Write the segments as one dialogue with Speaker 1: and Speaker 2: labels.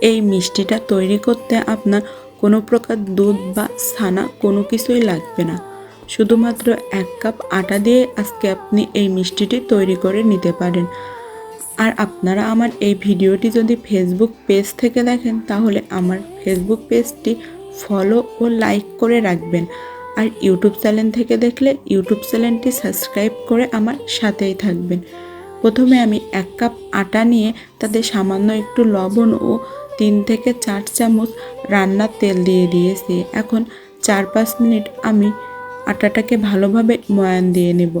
Speaker 1: এই মিষ্টিটা তৈরি করতে আপনার কোনো প্রকার দুধ বা ছানা কোনো কিছুই লাগবে না। শুধুমাত্র এক কাপ আটা দিয়ে আজকে আপনি এই মিষ্টিটি তৈরি করে নিতে পারেন। আর আপনারা আমার এই ভিডিওটি যদি ফেসবুক পেজ থেকে দেখেন, তাহলে আমার ফেসবুক পেজটি ফলো ও লাইক করে রাখবেন। আর ইউটিউব চ্যানেল থেকে দেখলে ইউটিউব চ্যানেলটি সাবস্ক্রাইব করে আমার সাথেই থাকবেন। প্রথমে আমি এক কাপ আটা নিয়ে তাতে সামান্য একটু লবণ ও তিন থেকে চার চামচ রান্নার তেল দিয়ে দিয়েছি। এখন চার পাঁচ মিনিট আমি আটাটাকে ভালোভাবে ময়ান দিয়ে নেব।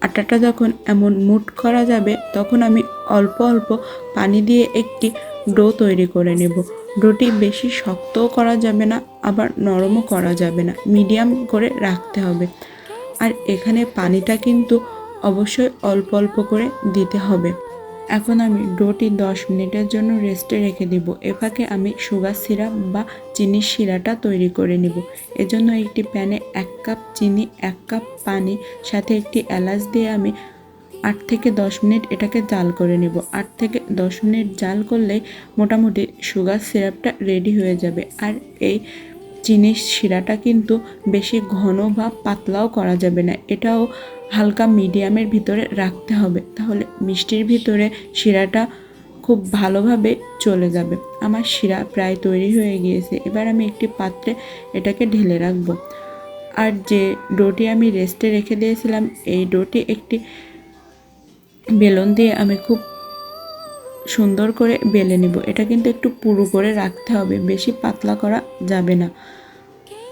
Speaker 1: আটাটা যখন এমন মুট করা যাবে, তখন আমি অল্প অল্প পানি দিয়ে একটি ডো তৈরি করে নেব। ডোটি বেশি শক্তও করা যাবে না, আবার নরমও করা যাবে না। মিডিয়াম করে রাখতে হবে। আর এখানে পানিটা কিন্তু অবশ্যই অল্প অল্প করে দিতে হবে। এখন আমি ডোটি দশ মিনিটের জন্য রেস্টে রেখে দিব। এফাকে আমি সুগার সিরাপ বা চিনির শিরাটা তৈরি করে নিব। এজন্য একটি প্যানে এক কাপ চিনি, এক কাপ পানি, সাথে একটি এলাচ দিয়ে আমি আট থেকে দশ মিনিট এটাকে জাল করে নেব। আট থেকে দশ মিনিট জাল করলে মোটামুটি সুগার সিরাপটা রেডি হয়ে যাবে। আর এই চিনির শিরাটা কিন্তু বেশি ঘন বা পাতলাও করা যাবে না। এটাও হালকা মিডিয়ামের ভিতরে রাখতে হবে। তাহলে মিষ্টির ভিতরে শিরাটা খুব ভালোভাবে চলে যাবে। আমার শিরা প্রায় তৈরি হয়ে গিয়েছে। এবার আমি একটি পাত্রে এটাকে ঢেলে রাখব। আর যে ডোটি আমি রেস্টে রেখে দিয়েছিলাম, এই ডোটি একটি বেলন দিয়ে আমি খুব সুন্দর করে বেলে নিব। এটা কিন্তু একটু পুরু করে রাখতে হবে। বেশি পাতলা করা যাবে না।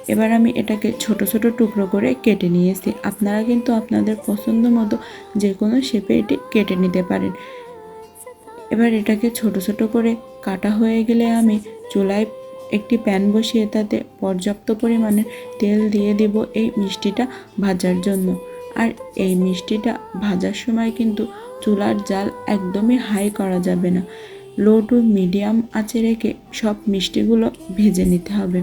Speaker 1: এবার আমি এটাকে ছোট ছোট টুকরো করে কেটে নিয়েছি। আপনারা কিন্তু আপনাদের পছন্দ মতো যে কোনো শেপে এটি কেটে নিতে পারেন। এবার এটাকে ছোট ছোট করে কাটা হয়ে গেলে আমি চুলায় একটি প্যান বসিয়ে তাতে পর্যাপ্ত পরিমাণে তেল দিয়ে দেব এই মিষ্টিটা ভাজার জন্য। আর এই মিষ্টিটা ভাজার সময় কিন্তু চুলার জাল একদমই হাই করা যাবে না। লো টু মিডিয়াম আঁচে রেখে সব মিষ্টিগুলো ভেজে নিতে হবে।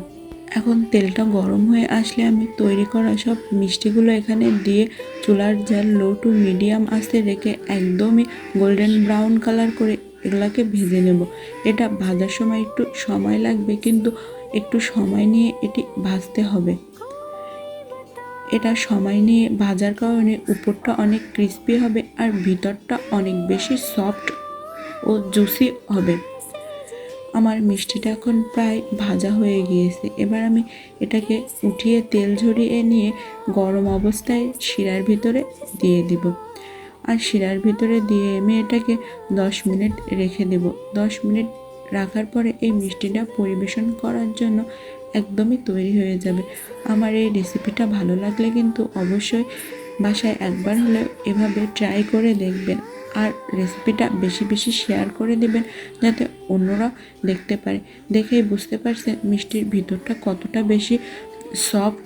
Speaker 1: এখন তেলটা গরম হয়ে আসলে আমি তৈরি করা সব মিষ্টিগুলো এখানে দিয়ে চুলার জাল লো টু মিডিয়াম আঁচে রেখে একদমই গোল্ডেন ব্রাউন কালার করে এগুলাকে ভেজে নেব। এটা ভাজার সময় একটু সময় লাগবে, কিন্তু একটু সময় নিয়ে এটি ভাজতে হবে। এটা সময় নিয়ে ভাজার কারণে উপরটা অনেক ক্রিস্পি হবে আর ভিতরটা অনেক বেশি সফট ও জুসি হবে। আমার মিষ্টিটা এখন প্রায় ভাজা হয়ে গিয়েছে। এবার আমি এটাকে উঠিয়ে তেল ঝরিয়ে নিয়ে গরম অবস্থায় শিরার ভিতরে দিয়ে দিব। আর শিরার ভিতরে দিয়ে আমি এটাকে দশ মিনিট রেখে দেব। দশ মিনিট রাখার পরে এই মিষ্টিটা পরিবেশন করার জন্য একদমই তৈরি হয়ে যাবে। আমার এই রেসিপিটা ভালো লাগলে কিন্তু অবশ্যই বাসায় একবার হলেও এভাবে ট্রাই করে দেখবেন। আর রেসিপিটা বেশি বেশি শেয়ার করে দেবেন যাতে অন্যরা দেখতে পারে। দেখেই বুঝতে পারছেন মিষ্টির ভিতরটা কতটা বেশি সফট